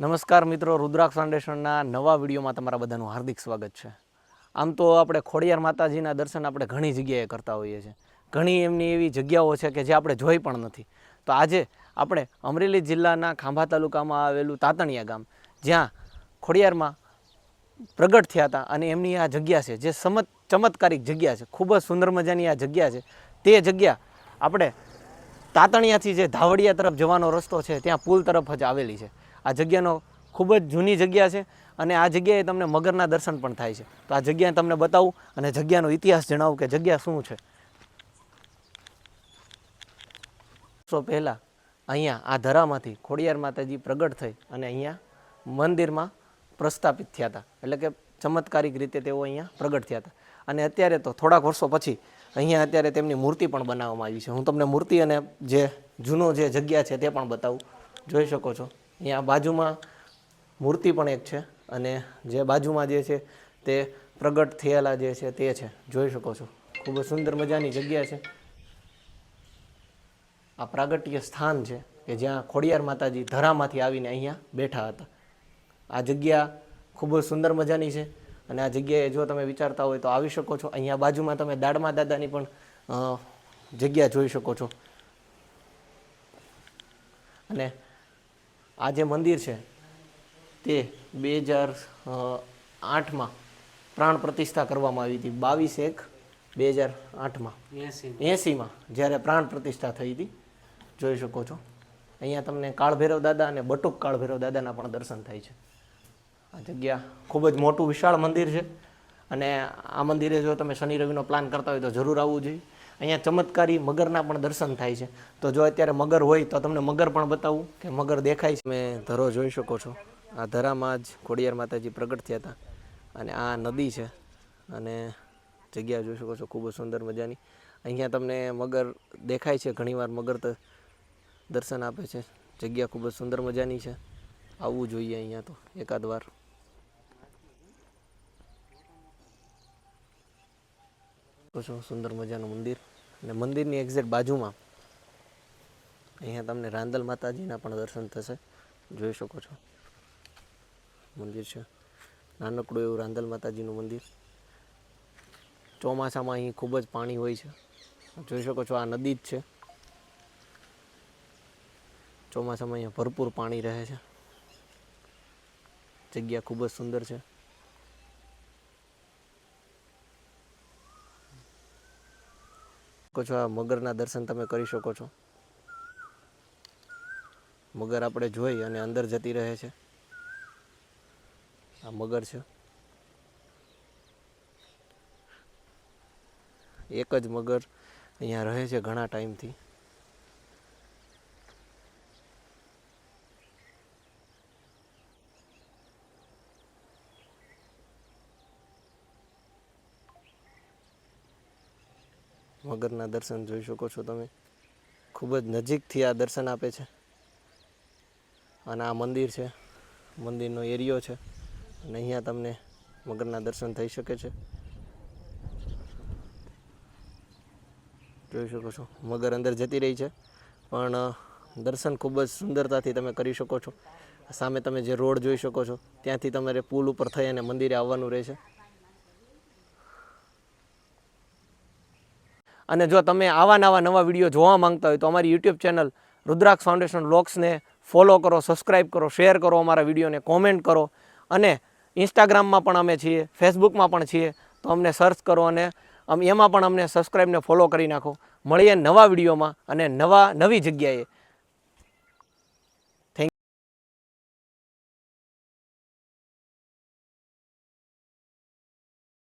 નમસ્કાર મિત્રો, રુદ્રાક્ષ ફાઉન્ડેશનના નવા વિડીયોમાં તમારા બધાનું હાર્દિક સ્વાગત છે. આમ તો આપણે ખોડિયાર માતાજીના દર્શન આપણે ઘણી જગ્યાએ કરતા હોઈએ છીએ. ઘણી એમની એવી જગ્યાઓ છે કે જે આપણે જોઈ પણ નથી. તો આજે આપણે અમરેલી જિલ્લાના ખાંભા તાલુકામાં આવેલું તાતણિયા ગામ, જ્યાં ખોડિયારમાં પ્રગટ થયા હતા અને એમની આ જગ્યા છે, જે સમત, ચમત્કારિક જગ્યા છે, ખૂબ જ સુંદર મજાની આ જગ્યા છે. તે જગ્યા આપણે તાતણિયાથી જે ધાવડિયા તરફ જવાનો રસ્તો છે, ત્યાં પુલ તરફ જ આવેલી છે. આ જગ્યાનો ખૂબ જ જૂની જગ્યા છે અને આ જગ્યાએ તમને મગરના દર્શન પણ થાય છે. તો આ જગ્યાએ તમને બતાવું અને જગ્યાનો ઇતિહાસ જણાવું કે જગ્યા શું છે. વર્ષો પહેલાં અહીંયા આ ધરામાંથી ખોડિયાર માતાજી પ્રગટ થઈ અને અહીંયા મંદિરમાં પ્રસ્થાપિત થયા હતા. એટલે કે ચમત્કારિક રીતે તેઓ અહીંયા પ્રગટ થયા હતા. અને અત્યારે તો થોડાક વર્ષો પછી અહીંયા અત્યારે તેમની મૂર્તિ પણ બનાવવામાં આવી છે. હું તમને મૂર્તિ અને જે જૂનો જે જગ્યા છે તે પણ બતાવું. જોઈ શકો છો. અહીંયા બાજુમાં મૂર્તિ પણ એક છે અને જે બાજુમાં જે છે તે પ્રગટ થયેલા જે છે તે છે. જોઈ શકો છો. ખૂબ જ સુંદર મજાની જગ્યા છે. આ પ્રાગટ્ય સ્થાન છે કે જ્યાં ખોડિયાર માતાજી ધરામાંથી આવીને અહીંયા બેઠા હતા. આ જગ્યા ખૂબ જ સુંદર મજાની છે અને આ જગ્યાએ જો તમે વિચારતા હોય તો આવી શકો છો. અહીંયા બાજુમાં તમે દાડમા દાદાની પણ જગ્યા જોઈ શકો છો. અને આ જે મંદિર છે તે બે હજાર આઠમાં પ્રાણ પ્રતિષ્ઠા કરવામાં આવી હતી. બાવીસ એક બે હજાર આઠમાં એંસીમાં જ્યારે પ્રાણ પ્રતિષ્ઠા થઈ હતી. જોઈ શકો છો. અહીંયા તમને કાળભૈરવ દાદા અને બટુક કાળભૈરવ દાદાના પણ દર્શન થાય છે. આ જગ્યા ખૂબ જ મોટું વિશાળ મંદિર છે. અને આ મંદિરે જો તમે શનિ રવિનો પ્લાન કરતા હોય તો જરૂર આવવું જોઈએ. અહીંયા ચમત્કારી મગરના પણ દર્શન થાય છે. તો જો અત્યારે મગર હોય તો તમને મગર પણ બતાવું કે મગર દેખાય છે. તમે ધરો જોઈ શકો છો. આ ધરામાં જ ખોડિયાર માતાજી પ્રગટ થયા હતા. અને આ નદી છે. અને જગ્યા જોઈ શકો છો, ખૂબ જ સુંદર મજાની. અહીંયા તમને મગર દેખાય છે, ઘણીવાર મગર તો દર્શન આપે છે. જગ્યા ખૂબ જ સુંદર મજાની છે. આવવું જોઈએ અહીંયા તો એકાદ વાર. છો, સુંદર મજાનું મંદિર. અને મંદિરની એક્ઝેક્ટ બાજુમાં અહીંયા તમને રાંદલ માતાજીના પણ દર્શન થશે. જોઈ શકો છો. મંદિર છે. નાનકડું એવું રાંદલ માતાજીનું મંદિર. ચોમાસામાં અહીં ખૂબ જ પાણી હોય છે. જોઈ શકો છો, આ નદી જ છે. ચોમાસામાં અહીંયા ભરપૂર પાણી રહે છે. જગ્યા ખૂબ જ સુંદર છે. શકો છો આ મગરના દર્શન તમે કરી શકો છો. મગર આપણે જોઈ અને અંદર જતી રહે છે. આ મગર છે. એક જ મગર અહીંયા રહે છે ઘણા ટાઈમથી. મગરના દર્શન જોઈ શકો છો તમે. ખૂબ જ નજીકથી આ દર્શન આપે છે. અને આ મંદિર છે. મંદિરનો એરિયો છે. અને અહીંયા તમને મગરના દર્શન થઈ શકે છે. જોઈ શકો છો. મગર અંદર જતી રહી છે. પણ દર્શન ખૂબ જ સુંદરતાથી તમે કરી શકો છો. સામે તમે જે રોડ જોઈ શકો છો, ત્યાંથી તમારે પુલ ઉપર થઈ અને મંદિરે આવવાનું રહેશે. અને જો તમે આવા નવા નવા વીડિયો જોવા માંગતા હોય તો અમારી યુટ્યુબ ચેનલ રુદ્રાક્ષ ફાઉન્ડેશન બ્લોગ્સને ફોલો કરો સબસ્ક્રાઈબ કરો, શેર કરો અમારા વિડીયોને, કોમેન્ટ કરો. અને ઇન્સ્ટાગ્રામમાં પણ અમે છીએ, ફેસબુકમાં પણ છીએ, તો અમને સર્ચ કરો અને એમાં પણ અમને સબસ્ક્રાઈબને ફોલો કરી નાખો. મળીએ નવા વિડીયોમાં અને નવા, નવી જગ્યાએ.